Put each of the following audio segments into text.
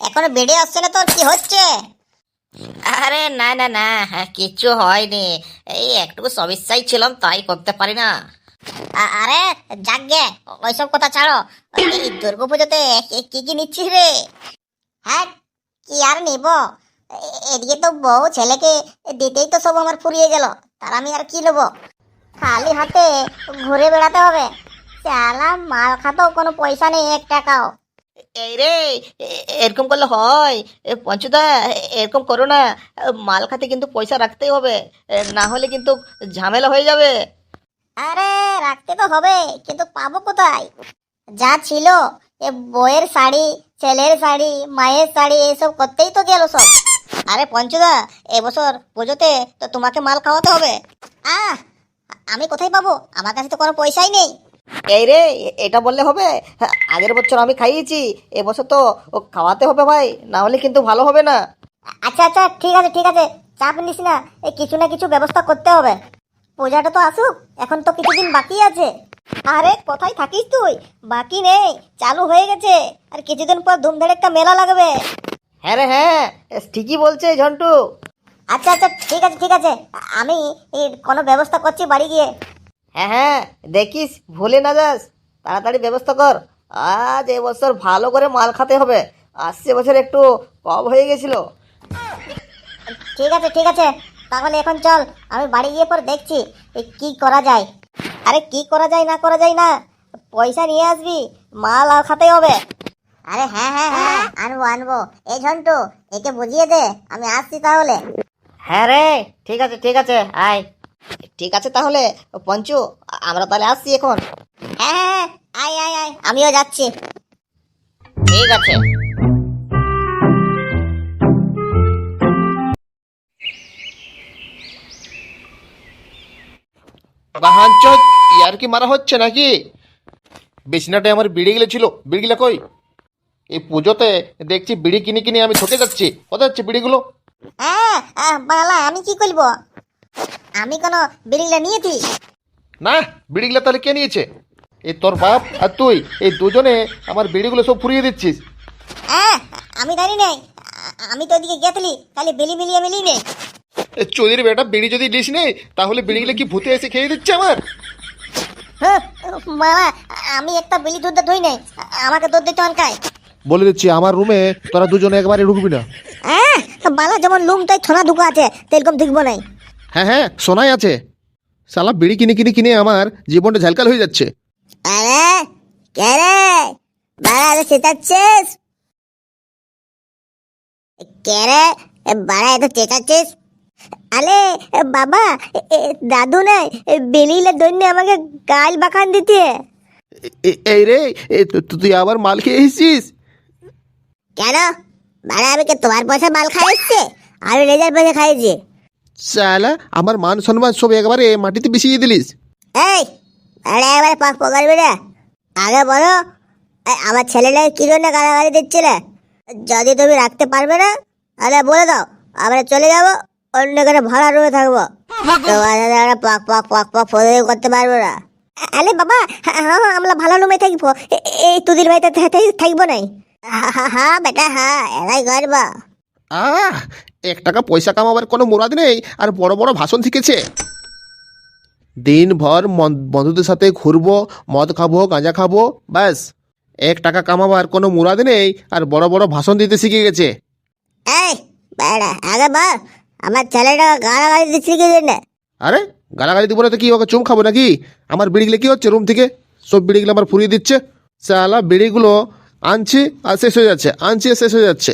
এখনও বেড়ে আসছে না তোর কি হচ্ছে? আরে না না না কিচ্ছু হয়নি। এই একটু সমস্যায় ছিলাম তাই করতে পারি না। আরে যাকগে ওইসব কথা ছাড়ো। এই দুর্গা পুজোতে কি- কি কি নিচ্ছিস রে? হ্যাঁ কি আর নিব? এদিকে তো বউ ছেলেকে দিতেই তো সব আমার ফুরিয়ে গেল তার আমি আর কি নেব? খালি হাতে ঘুরে বেড়াতে হবে। চালা মাল খাতেও কোনো পয়সা নেই এক টাকাও। এই রে এরকম করলে হয়। পঞ্চুদা, এরকম করো না। মাল খাতে কিন্তু পয়সা রাখতেই হবে। না হলে কিন্তু ঝামেলা হয়ে যাবে। আরে, রাখতে তো হবে, কিন্তু পাবো কোথায়? যা ছিল, এ বইয়ের শাড়ি, ছেলের শাড়ি, মায়ের শাড়ি, এসব করতেই তো গেল সব। আরে পঞ্চদা, এবছর পুজোতে তো তোমাকে মাল খাওয়াতে হবে। আহ, আমি কোথায় পাবো? আমার কাছে তো কোনো পয়সাই নেই। এই রে এটা বললে হবে? হ্যাঁ, আগের বছর আমি খাইয়েছি এবছর তো ও খাওয়াতে হবে ভাই না হলে কিন্তু ভালো হবে না। আচ্ছা আচ্ছা ঠিক আছে ঠিক আছে চাপ নিস না এই কিছু না কিছু ব্যবস্থা করতে হবে। পূজাটা তো আসুক এখন তো কিছুদিন বাকি আছে। আরে কোথায় থাকিস তুই? বাকি নেই চালু হয়ে গেছে আর কিছুদিন পর ধুমধাড়ে একটা মেলা লাগবে। হ্যাঁ রে হ্যাঁ ঠিকই বলছে ঝন্টু। আচ্ছা আচ্ছা ঠিক আছে ঠিক আছে আমি কোনো ব্যবস্থা করছি বাড়ি গিয়ে। হ্যাঁ হ্যাঁ দেখিস ভুলে না যাস। তাড়াতাড়ি ব্যবস্থা কর। আজ এবছর ভালো করে মাল খাতে হবে। আসছে বছর একটু কম হয়ে গেছিল। ঠিক আছে ঠিক আছে। তাহলে এখন চল আমি বাড়ি গিয়ে পর দেখছি কি করা যায়। আরে কি করা যায় না করা যায় না পয়সা নিয়ে আসবি মাল আর খাতে হবে। আরে হ্যাঁ হ্যাঁ হ্যাঁ আনব আনব। এই ঝন্টু একে বুঝিয়ে দে আমি আসছি তাহলে। হ্যাঁ রে ঠিক আছে ঠিক আছে আয়। ঠিক আছে তাহলে পঞ্চু আমরা তাহলে আসছি এখন। হ্যাঁ হ্যাঁ হ্যাঁ আয় আয় আয় আমিও যাচ্ছি। ঠিক আছে। বাহাঞ্চ ইয়ার কি মারা হচ্ছে নাকি? বিছনাটা আমার বিড়ি গিলে ছিল বিড়িগুলো কই? এই পুজোতে দেখছি বিড়ি কিনে কিনে আমি ঠকে যাচ্ছি। কোথায় যাচ্ছে বিড়িগুলো? হ্যাঁ বালা আমি কি করব? আমি কোনো বিড়িগুলো নিয়েছি? না বিড়িগুলো তাহলে কে নিয়েছে? এই তোর বাপ আর তুই এই দুজনে আমার বিড়িগুলো সব ফুরিয়ে দিচ্ছিস। হ্যাঁ আমি জানি নাই। আমি তো ওদিকে গেছিলি খালি বিলি মিলিয়ে মিলিয়ে নেই এ চোদের বেটা বিড়ি যদি দিস নেই তাহলে বিড়িগুলো কি ভূতে এসে খেয়ে দিচ্ছে আমার? হ্যাঁ, মামা আমি একটা বিলি দুধ ধুই নাই আমাকে দুধ দিতে অনকায় বলে দিচ্ছি আমার রুমে তোরা দুজনে একবারে ঢুকবি না। হ্যাঁ বালা যেমন লুম তাই ছোনা ঢুকা আছে তেরকম দেখব নাই। হ্যাঁ হ্যাঁ শোনাই আছে। সালা বিড়ি কিনে কিনে কিনে আমার জীবনটা ঝালকাল হয়ে যাচ্ছে। আরে কে রে? বাড়া এত চেঁচাচ্ছিস? কে রে? বাড়া এত চেঁচাচ্ছিস? আরে বাবা দাদু নাই বেলিলে দৈন্য আমাকে গাল বাখান দিতে। এই রে তুই আবার মাল খেয়ে এসেছিস? কেন? বাড়া আমি তোমার পয়সা মাল খাইছে আমি রেজার পয়সা খাইছি সালা আমার মান সম্মান সব একবারে মাটিতে মিশিয়ে দিলিস। এই আরে এবারে পাক পকারবি না। আগে বলো আমার ছেলেটা কি জন্য গালাগালি দিচ্ছিলে? যদি তুমি রাখতে পারবে না তাহলে বলে দাও আমরা চলে যাব অন্য করে ভাড়া রুমে থাকব। তোমার পক পক পক পক ফোন করতে পারব না। আরে বাবা হ্যাঁ হ্যাঁ, আমরা ভালো রুমে থাকব। এই তুদির বাড়িতে থাকব নাই। হ্যাঁ হ্যাঁ বেটা হ্যাঁ এরাই করব। আহ এক টাকা পয়সা কামাবার কোনো মুরাদ নেই আর বড় বড় ভাষণ শিখেছে। দিনভর বন্ধুদের সাথে ঘুরবো মদ খাব গাঁজা খাব ব্যাস। এক টাকা কামাবার কোনো মুরাদ নেই আর বড় বড় ভাষণ দিতে শিখে গেছে। এই বেড়া আগে বল আমার ছেলেটা গালাগালি দিচ্ছি কি জন্য আরে গালাগালি দিব না তো কি ওকে চুম খাব নাকি? আমার বিড়িগুলো কি হচ্ছে রুম থেকে? সব বিড়িগুলো আমার ফুরিয়ে দিচ্ছে। সালা বিড়িগুলো আনছি আর শেষ হয়ে যাচ্ছে আনছি আর শেষ হয়ে যাচ্ছে।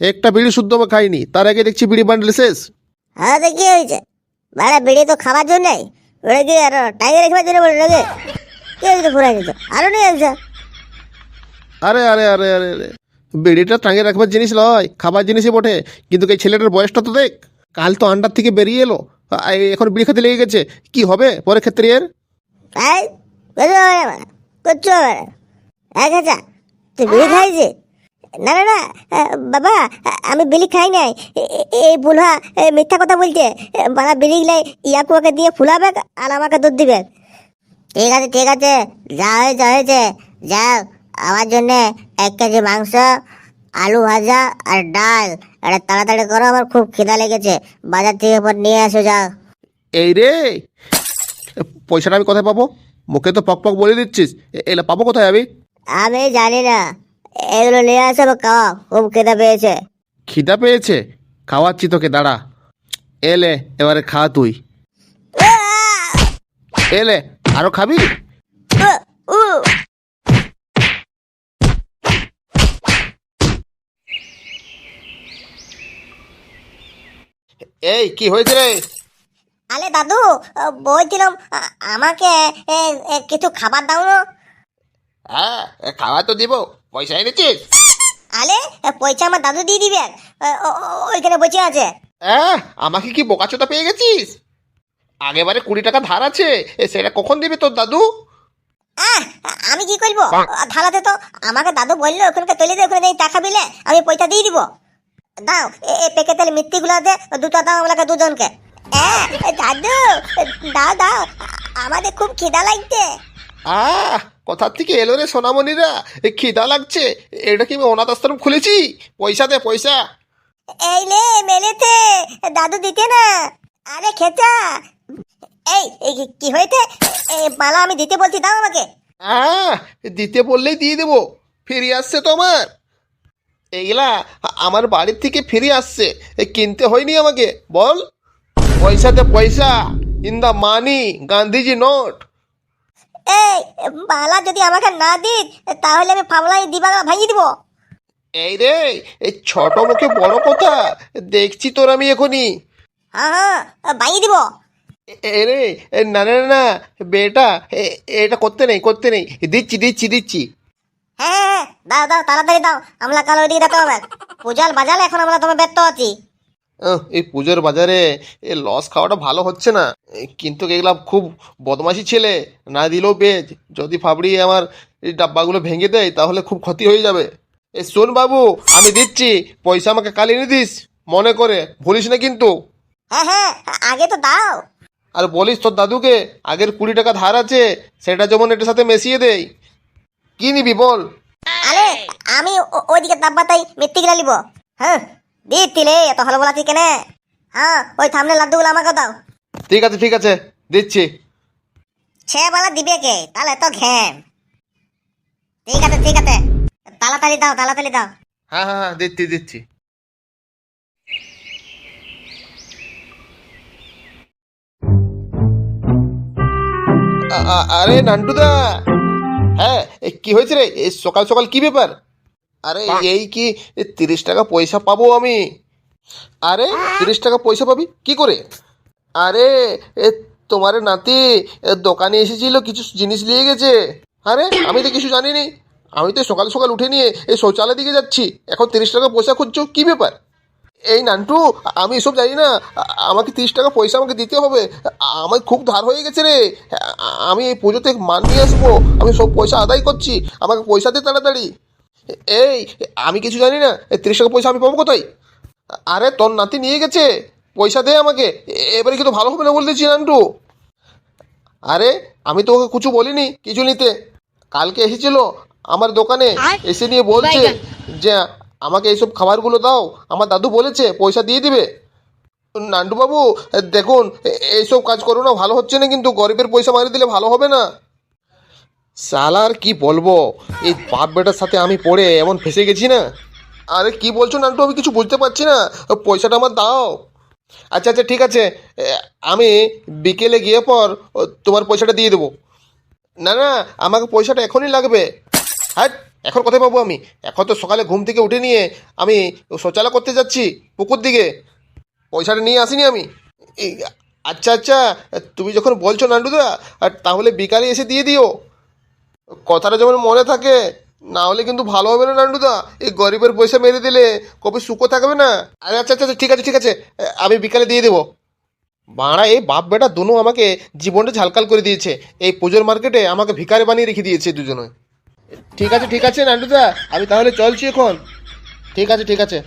একটা বিড়ি শুদ্ধ আমি খাইনি। তার আগে দেখছি বিড়ি বান্ডেল শেষ। হ্যাঁ তো কি হয়েছে? বাড়া বিড়ি তো খাবার জন্যই ওরা কি আর টাইগার রাখবার জন্য বলে নাকি? কি হয়েছে ফুরাই দিত আরও নিয়ে আসছে আরে আরে আরে আরে আরে। বিড়িটা টাঙিয়ে রাখবার জিনিস নয় খাবার জিনিসই বটে। কিন্তু এই ছেলেটার বয়সটা তো দেখ কাল তো আন্ডার থেকে বেরিয়ে এলো। এখন বিড়ি খেতে লেগে গেছে। কি হবে পরে ক্ষেত্রে এর? এই কিছু হবে না বাড়া, কিচ্ছু হবে না এক হাজার। তুই বিড়ি খাইছি না না না বাবা আমি বিড়ি খাই নাই। এই বুলহা মিথ্যা কথা বলছে। বাবা বিড়ি গিলে ইয়াকুয়াকে দিয়ে ফুলাবে আর আমাকে দুধ দিবে। ঠিক আছে ঠিক আছে যা হয়েছে হয়েছে। যাও আমার জন্য এক কেজি মাংস আলু ভাজা আর ডাল। আরে তাড়াতাড়ি করো আমার খুব খিদা লেগেছে। বাজার থেকে পর নিয়ে আসো যাও। এই রে পয়সাটা আমি কোথায় পাবো? মুখে তো পক পক বলে দিচ্ছিস। এলা পাবো কোথায় আমি? আমি জানি না। এগুলো নিয়ে আসো খাওয়া খুব খিদা পেয়েছে। খিদা পেয়েছে? খাওয়াচ্ছি তোকে দাঁড়া। এলে এবারে খা তুই। এলে আরও খাবি। এই কি হয়েছে রে? আরে দাদু বলছিলাম আমাকে কিছু খাবার দাও না। হ্যাঁ খাওয়া তো দিব। পয়সা এনেছিস আলে পয়সা আমার দাদু দিয়ে দিবে ওইখানে বসে আছে। হ্যাঁ আমাকে কি বোকাচোদা পেয়ে গেছিস? আগেবারে কুড়ি টাকা ধার আছে সেটা কখন দিবি তোর দাদু? আমি কি করব? থালাতে তো আমাকে দাদু বলল ওখানকে তুলে দে ওখানে টাকা বিলে আমি পয়সা দিয়ে দিব। দাও এ প্যাকেটের মিত্তিগুলো দে দুটো দাও আমাকে দুজনকে। দাদু দাও দাও আমাদের খুব খিদা লাগছে। আহ কোথার থেকে এলো রে সোনামণিরা। এ খিদা লাগছে। এটা কি আমি অনাথ আশ্রম খুলেছি? পয়সা দে পয়সা। এই লে মেলেতে। দাদু দিতে না। আরে খেচা। এই এই কি- হয়েছে? এই মালা আমি দিতে বলছি দাও আমাকে। আহ দিতে বললেই দিয়ে দেবো। ফিরে আসছে তোমার এইগুলা আমার বাড়ির থেকে ফিরে আসছে। এ কিনতে হয়নি আমাকে। বল। পয়সাতে পয়সা। In the money Gandhiji note এই মালা যদি আমাকে না দিস তাহলে আমি ফাবলাই দিবা ভাঙিয়ে দিব। এই রে এই ছোট মুখে বড় কথা দেখছি তোর আমি এখনই। হ্যাঁ হ্যাঁ ভাঙিয়ে দিব। এ- এ রে না না না, বেটা এটা করতে নেই করতে নেই দিচ্ছি দিচ্ছি দিচ্ছি। হ্যাঁ হ্যাঁ, হ্যাঁ দাও দাও তাড়াতাড়ি দাও আমরা কাল ওইদিকে যেতে হবে পূজাল বাজালে এখন আমরা তোমার ব্যস্ত আছি। এই পুজোর বাজারে এ লস খাওয়াটা ভালো হচ্ছে না। কিন্তু এগুলা খুব বদমাশি ছেলে না দিলেও বেজ যদি ফাবড়ি আমার এই ডাব্বাগুলো ভেঙে দেয় তাহলে খুব ক্ষতি হয়ে যাবে। এ শোন বাবু আমি দিচ্ছি পয়সা আমাকে কাল এনে দিস মনে করে। ভুলিস না কিন্তু। হ্যাঁ হ্যাঁ আগে তো দাও। আর বলিস তোর দাদুকে আগের কুড়ি টাকা ধার আছে সেটা যেমন এটার সাথে মিশিয়ে দেই। কি নিবি বল? আরে আমি ওইদিকে দাব্বাতাই মিত্তি নিব। হ্যাঁ দিতিলে এত ভালো বলা ঠিক কেনে হ্যাঁ ওই সামনে লাড্ডুগুলো আমাকে দাও। ঠিক আছে ঠিক আছে দিচ্ছি। সে বলা দিবে কে? তাহলে তো ঘ্যাম। ঠিক আছে ঠিক আছে। তাড়াতাড়ি দাও তাড়াতাড়ি দাও। হ্যাঁ হ্যাঁ হ্যাঁ দিচ্ছি দিচ্ছি। আ- আ- আরে নান্টুদা! হ্যাঁ এ, কি হয়েছে রে? এই সকাল সকাল কি ব্যাপার? আরে এই কি? এ, তিরিশ টাকা পয়সা পাবো আমি। আরে তিরিশ টাকা পয়সা পাবি? কি করে? আরে এ তোমার নাতি দোকানে এসেছিল কিছু জিনিস নিয়ে গেছে। আরে আমি তো কিছু জানিনি। আমি তো সকাল সকাল উঠে নিয়ে এই শৌচালয় দিকে যাচ্ছি। এখন তিরিশ টাকা পয়সা খুঁজছো? কি ব্যাপার? এই নান্টু আমি এসব জানি না। আমাকে তিরিশ টাকা পয়সা আমাকে দিতে হবে। আমার খুব ধার হয়ে গেছে রে। আমি এই পুজোতে মান নিয়ে আসব। আমি সব পয়সা আদায় করছি। আমাকে পয়সা দে তাড়াতাড়ি। এই আমি কিছু জানি না। এই তিরিশ টাকা পয়সা আমি পাবো কোথায়? আরে তোর নাতি নিয়ে গেছে। পয়সা দে আমাকে। এবারে কিন্তু ভালো হবে না বলতেছি নান্টু? আরে আমি তো ওকে কিছু বলিনি কিছু নিতে। কালকে এসেছিল আমার দোকানে এসে নিয়ে বলছে যে আমাকে এইসব খাবারগুলো দাও। আমার দাদু বলেছে পয়সা দিয়ে দিবে। নান্টু বাবু দেখুন এইসব কাজ করো না ভালো হচ্ছে না কিন্তু গরিবের পয়সা মারি দিলে ভালো হবে না। সালার কি বলব? এই বাপ বেটার সাথে আমি পড়ে এমন ফেসে গেছি না? আরে কি বলছো নান্টু, আমি কিছু বুঝতে পারছি না। পয়সাটা আমার দাও। আচ্ছা আচ্ছা ঠিক আছে। আমি বিকেলে গিয়ে পর তোমার পয়সাটা দিয়ে দেবো। না না, আমাকে পয়সাটা এখনই লাগবে। হ্যাঁ এখন কোথায় পাবো আমি? এখন তো সকালে ঘুম থেকে উঠে নিয়ে আমি শৌচালয় করতে যাচ্ছি, পুকুর দিকে। পয়সাটা নিয়ে আসিনি আমি। আচ্ছা আচ্ছা তুমি যখন বলছো নান্টুদা আর তাহলে বিকালে এসে দিয়ে দিও। কথাটা যেমন মনে থাকে না হলে কিন্তু ভালো হবে না নান্টুদা। এই গরিবের পয়সা মেরে দিলে কবে সুখও থাকবে না। আরে আচ্ছা আচ্ছা আচ্ছা, ঠিক আছে ঠিক আছে আমি বিকালে দিয়ে দেবো। বাড়া এই বাপ বেটা দুনো আমাকে জীবনটা ঝালকাল করে দিয়েছে। এই পুজোর মার্কেটে আমাকে ভিকারে বানিয়ে রেখে দিয়েছে দুজনে ঠিক আছে ঠিক আছে নান্টুদা আমি তাহলে চলছি এখন। ঠিক আছে ঠিক আছে।